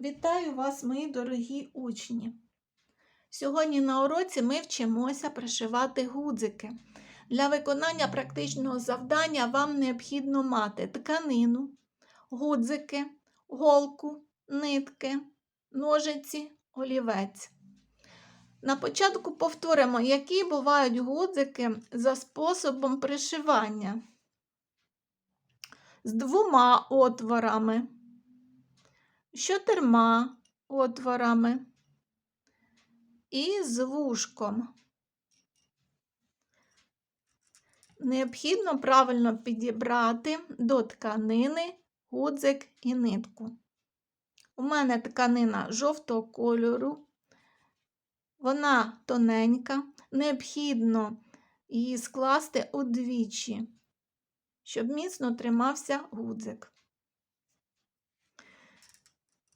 Вітаю вас, мої дорогі учні! Сьогодні на уроці ми вчимося пришивати гудзики. Для виконання практичного завдання вам необхідно мати тканину, гудзики, голку, нитки, ножиці, олівець. На початку повторимо, які бувають гудзики за способом пришивання. З двома отворами з чотирма отворами і з вушком. Необхідно правильно підібрати до тканини гудзик і нитку. У мене тканина жовтого кольору, вона тоненька, необхідно її скласти удвічі, щоб міцно тримався гудзик.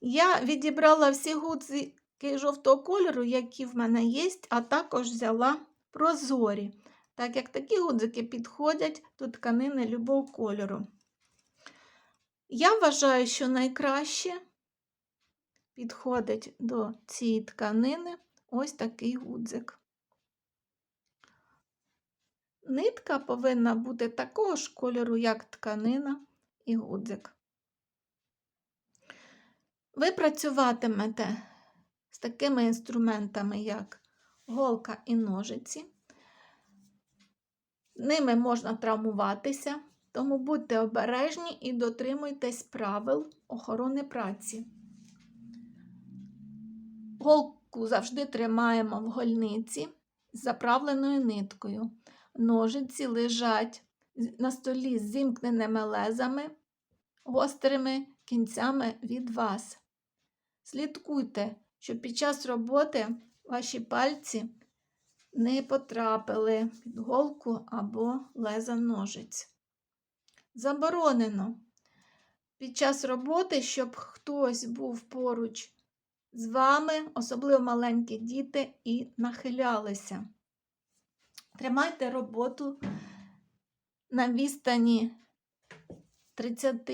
Я відібрала всі гудзики жовтого кольору, які в мене є, а також взяла прозорі, так як такі гудзики підходять до тканини любого кольору. Я вважаю, що найкраще підходить до цієї тканини ось такий гудзик. Нитка повинна бути такого ж кольору, як тканина і гудзик. Ви працюватимете з такими інструментами, як голка і ножиці. Ними можна травмуватися, тому будьте обережні і дотримуйтесь правил охорони праці. Голку завжди тримаємо в гольниці з заправленою ниткою. Ножиці лежать на столі з зімкненими лезами, гострими кінцями від вас. Слідкуйте, щоб під час роботи ваші пальці не потрапили під голку або леза ножиць. Заборонено під час роботи, щоб хтось був поруч з вами, особливо маленькі діти, і нахилялися. Тримайте роботу на відстані 30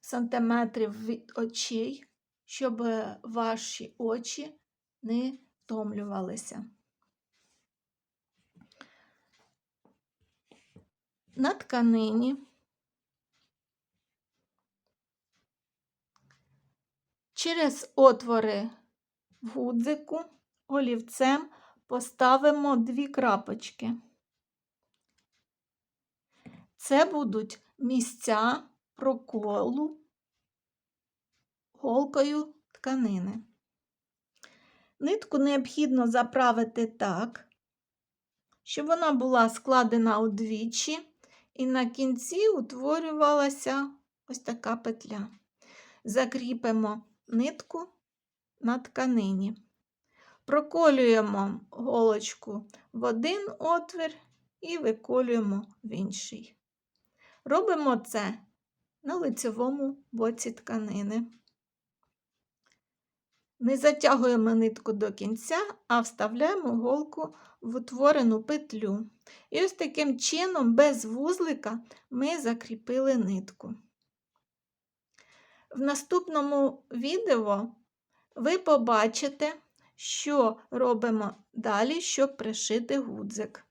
сантиметрів від очей щоб ваші очі не втомлювалися. На тканині через отвори в гудзику олівцем поставимо дві крапочки. Це будуть місця проколу голкою тканини. Нитку необхідно заправити так, щоб вона була складена удвічі, і на кінці утворювалася ось така петля. Закріпимо нитку на тканині. Проколюємо голочку в один отвір і виколюємо в інший. Робимо це на лицевому боці тканини. Не затягуємо нитку до кінця, а вставляємо голку в утворену петлю. І ось таким чином, без вузлика, ми закріпили нитку. В наступному відео ви побачите, що робимо далі, щоб пришити гудзик.